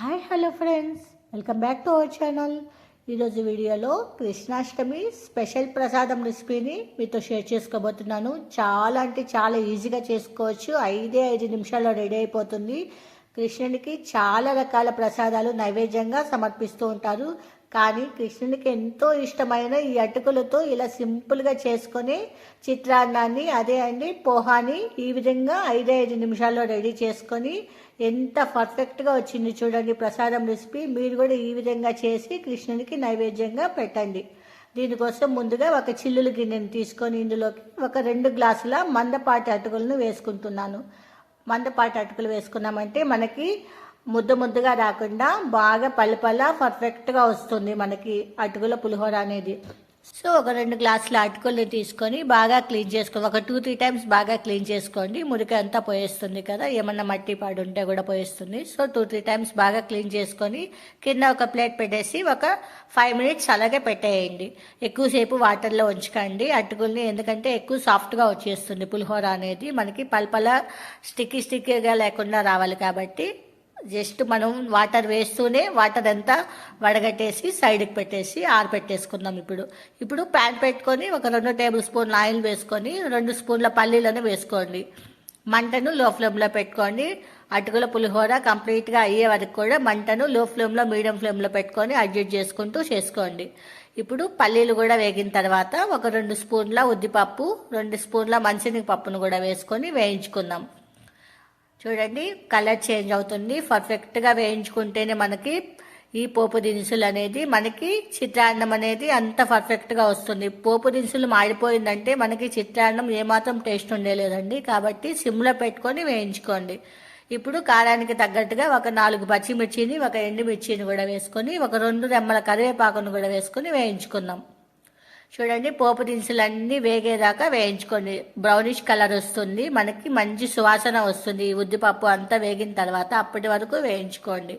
Hi hello friends welcome back to our channel ఈరోజు వీడియోలో Krishnashtami special ప్రసాదం రెసిపీని మీతో షేర్ చేసుకోబోతున్నాను. చాలా అంటే చాలా ఈజీగా చేసుకోవచ్చు. ఐదే ఐదు నిమిషాల్లో రెడీ అయిపోతుంది. కృష్ణునికి చాలా రకాల ప్రసాదాలు నైవేద్యంగా సమర్పిస్తూ ఉంటారు. కానీ కృష్ణునికి ఎంతో ఇష్టమైన ఈ అటుకులతో ఇలా సింపుల్గా చేసుకొని చిత్రాన్నాన్ని అదే అండి పోహాని ఈ విధంగా ఐదు ఐదు నిమిషాల్లో రెడీ చేసుకొని ఎంత పర్ఫెక్ట్గా వచ్చింది చూడండి ప్రసాదం రెసిపీ. మీరు కూడా ఈ విధంగా చేసి కృష్ణునికి నైవేద్యంగా పెట్టండి. దీనికోసం ముందుగా ఒక చిల్లులు గిన్నెను తీసుకొని ఇందులోకి ఒక రెండు గ్లాసుల మందపాటి అటుకులను వేసుకుంటున్నాను. మందపాటి అటుకులు వేసుకున్నామంటే మనకి ముద్ద ముద్దగా రాకుండా బాగా పలుపల పర్ఫెక్ట్గా వస్తుంది మనకి అటుకుల పులిహోర అనేది. సో ఒక రెండు గ్లాసుల అటుకులు తీసుకొని బాగా క్లీన్ చేసుకోండి ఒక టూ త్రీ టైమ్స్ బాగా క్లీన్ చేసుకోండి. మురికి అంతా పోయేస్తుంది కదా ఏమన్నా మట్టి పాడు ఉంటే కూడా పోయేస్తుంది. సో టూ త్రీ టైమ్స్ బాగా క్లీన్ చేసుకొని కింద ఒక ప్లేట్ పెట్టేసి ఒక ఫైవ్ మినిట్స్ అలాగే పెట్టేయండి. ఎక్కువసేపు వాటర్లో ఉంచకండి. అటుకుల్ని ఎందుకంటే ఎక్కువ సాఫ్ట్గా వచ్చేస్తుంది పులిహోర అనేది. మనకి పల్పల స్టిక్కీ స్టిక్కీగా లేకుండా రావాలి కాబట్టి జస్ట్ మనం వాటర్ వేస్తూనే వాటర్ అంతా వడగట్టేసి సైడ్కి పెట్టేసి ఆరబెట్టేసుకుందాం ఇప్పుడు. ఇప్పుడు ప్యాన్ పెట్టుకొని ఒక రెండు టేబుల్ స్పూన్ల ఆయిల్ వేసుకొని రెండు స్పూన్ల పల్లీలను వేసుకోండి. మంటను లో ఫ్లేమ్లో పెట్టుకోండి. అటుకుల పులిహోర కంప్లీట్గా అయ్యే వరకు కూడా మంటను లో ఫ్లేమ్లో మీడియం ఫ్లేమ్లో పెట్టుకొని అడ్జస్ట్ చేసుకుంటూ చేసుకోండి. ఇప్పుడు పల్లీలు కూడా వేగిన తర్వాత ఒక రెండు స్పూన్ల ఉద్దిపప్పు రెండు స్పూన్ల మంచిని పప్పును కూడా వేసుకొని వేయించుకుందాం. చూడండి కలర్ చేంజ్ అవుతుంది. పర్ఫెక్ట్గా వేయించుకుంటేనే మనకి ఈ పోపు దినుసులు అనేది మనకి చిత్రాన్నం అనేది అంత పర్ఫెక్ట్గా వస్తుంది. పోపు దినుసులు మాడిపోయిందంటే మనకి చిత్రాన్నం ఏమాత్రం టేస్ట్ ఉండేలేదండి. కాబట్టి సిమ్లో పెట్టుకొని వేయించుకోండి. ఇప్పుడు కారానికి తగ్గట్టుగా ఒక నాలుగు పచ్చిమిర్చిని ఒక ఎండుమిర్చిని కూడా వేసుకొని ఒక రెండు రెమ్మల కరివేపాకును కూడా వేసుకొని వేయించుకుందాం. చూడండి పోపు దినుసులు అన్నీ వేగేదాకా వేయించుకోండి. బ్రౌనిష్ కలర్ వస్తుంది మనకి మంచి సువాసన వస్తుంది. ఈ ఉద్దిపప్పు అంతా వేగిన తర్వాత అప్పటి వరకు వేయించుకోండి.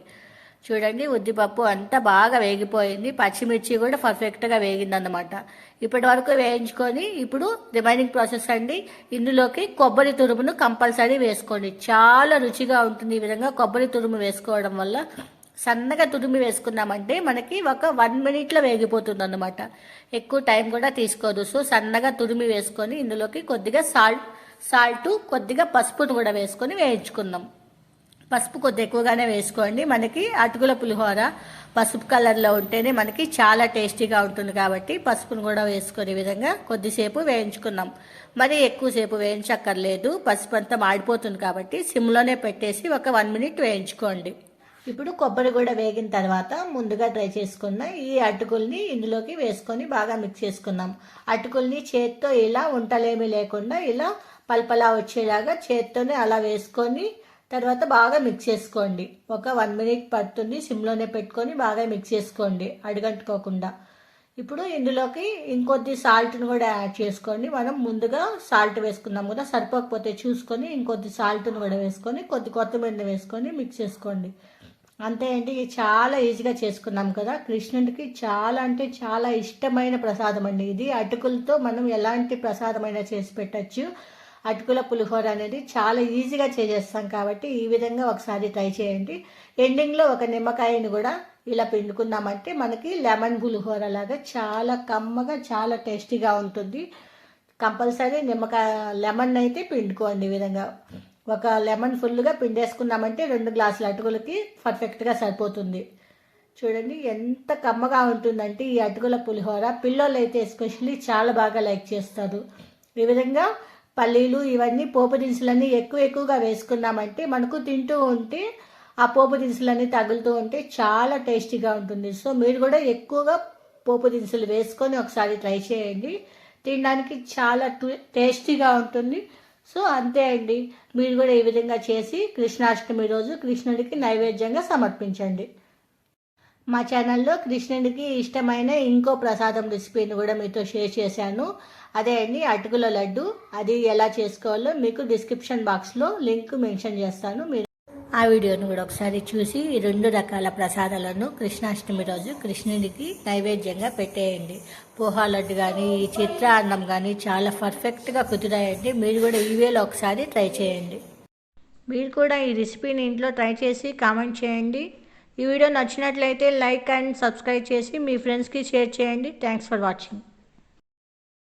చూడండి ఉద్దిపప్పు అంతా బాగా వేగిపోయింది. పచ్చిమిర్చి కూడా పర్ఫెక్ట్గా వేగిందనమాట ఇప్పటి వరకు వేయించుకొని ఇప్పుడు రిమైనింగ్ ప్రాసెస్ అండి. ఇందులోకి కొబ్బరి తురుమును కంపల్సరీ వేసుకోండి. చాలా రుచిగా ఉంటుంది ఈ విధంగా కొబ్బరి తురుము వేసుకోవడం వల్ల. సన్నగా తురిమి వేసుకున్నామంటే మనకి ఒక వన్ మినిట్లో వేగిపోతుంది అనమాట ఎక్కువ టైం కూడా తీసుకోదు. సో సన్నగా తురిమి వేసుకొని ఇందులోకి కొద్దిగా సాల్ట్ సాల్ట్ కొద్దిగా పసుపును కూడా వేసుకొని వేయించుకుందాం. పసుపు కొద్ది ఎక్కువగానే వేసుకోండి. మనకి అటుకుల పులిహోర పసుపు కలర్లో ఉంటేనే మనకి చాలా టేస్టీగా ఉంటుంది కాబట్టి పసుపును కూడా వేసుకునే విధంగా కొద్దిసేపు వేయించుకున్నాం మరి ఎక్కువసేపు వేయించక్కర్లేదు. పసుపు అంతా మాడిపోతుంది కాబట్టి సిమ్లోనే పెట్టేసి ఒక వన్ మినిట్ వేయించుకోండి. ఇప్పుడు కొబ్బరి కూడా వేగిన తర్వాత ముందుగా డ్రై చేసుకున్న ఈ అటుకుల్ని ఇందులోకి వేసుకొని బాగా మిక్స్ చేసుకుందాం. అటుకుల్ని చేత్తో ఇలా ఉంటలేమి లేకుండా ఇలా పల్పలా వచ్చేలాగా చేత్తోనే అలా వేసుకొని తర్వాత బాగా మిక్స్ చేసుకోండి. ఒక వన్ మినిట్ పడుతుంది సిమ్లోనే పెట్టుకొని బాగా మిక్స్ చేసుకోండి అడుగంటుకోకుండా. ఇప్పుడు ఇందులోకి ఇంకొద్ది సాల్ట్ని కూడా యాడ్ చేసుకోండి. మనం ముందుగా సాల్ట్ వేసుకున్నాం కదా సరిపోకపోతే చూసుకొని ఇంకొద్ది సాల్ట్ని కూడా వేసుకొని కొద్ది కొత్తిమీరని వేసుకొని మిక్స్ చేసుకోండి. అంతే అండి. ఇది చాలా ఈజీగా చేసుకున్నాం కదా. కృష్ణుడికి చాలా అంటే చాలా ఇష్టమైన ప్రసాదం అండి ఇది. అటుకులతో మనం ఎలాంటి ప్రసాదమైనా చేసి పెట్టచ్చు. అటుకుల పులిహోర అనేది చాలా ఈజీగా చేసేస్తాం కాబట్టి ఈ విధంగా ఒకసారి ట్రై చేయండి. ఎండింగ్లో ఒక నిమ్మకాయని కూడా ఇలా పిండుకున్నామంటే మనకి లెమన్ పులిహోర లాగా చాలా కమ్మగా చాలా టేస్టీగా ఉంటుంది. కంపల్సరీ నిమ్మకాయ లెమన్ అయితే పిండుకోండి ఈ విధంగా. ఒక లెమన్ ఫుల్గా పిండేసుకున్నామంటే రెండు గ్లాసుల అటుకులకి పర్ఫెక్ట్గా సరిపోతుంది. చూడండి ఎంత కమ్మగా ఉంటుందంటే ఈ అటుకుల పులిహోర. పిల్లలు అయితే ఎస్పెషల్లీ చాలా బాగా లైక్ చేస్తారు. ఈ విధంగా పల్లీలు ఇవన్నీ పోపు దినుసులన్నీ ఎక్కువ ఎక్కువగా వేసుకున్నామంటే మనకు తింటూ ఉంటే ఆ పోపు దినుసులన్నీ తగులుతూ ఉంటే చాలా టేస్టీగా ఉంటుంది. సో మీరు కూడా ఎక్కువగా పోపు దినుసులు వేసుకొని ఒకసారి ట్రై చేయండి. తినడానికి చాలా టేస్టీగా ఉంటుంది. సో అంతే అండి. మీరు కూడా ఈ విధంగా చేసి కృష్ణాష్టమి రోజు కృష్ణుడికి నైవేద్యంగా సమర్పించండి. మా ఛానల్లో కృష్ణుడికి ఇష్టమైన ఇంకో ప్రసాదం రెసిపీని కూడా మీతో షేర్ చేశాను. అదే అండి అటుకుల లడ్డు. అది ఎలా చేసుకోవాలో మీకు డిస్క్రిప్షన్ బాక్స్లో లింక్ మెన్షన్ చేస్తాను. మీరు ఆ వీడియోను కూడా ఒకసారి చూసి ఈ రెండు రకాల ప్రసాదాలను కృష్ణాష్టమి రోజు కృష్ణుడికి నైవేద్యంగా పెట్టేయండి. పోహా లడ్డు కానీ ఈ చిత్ర అన్నం కానీ చాలా పర్ఫెక్ట్గా కుదిరాయండి. మీరు కూడా ఈ వేలో ఒకసారి ట్రై చేయండి. మీరు కూడా ఈ రెసిపీని ఇంట్లో ట్రై చేసి కామెంట్ చేయండి. ఈ వీడియో నచ్చినట్లయితే లైక్ అండ్ సబ్స్క్రైబ్ చేసి మీ ఫ్రెండ్స్కి షేర్ చేయండి. Thanks for watching.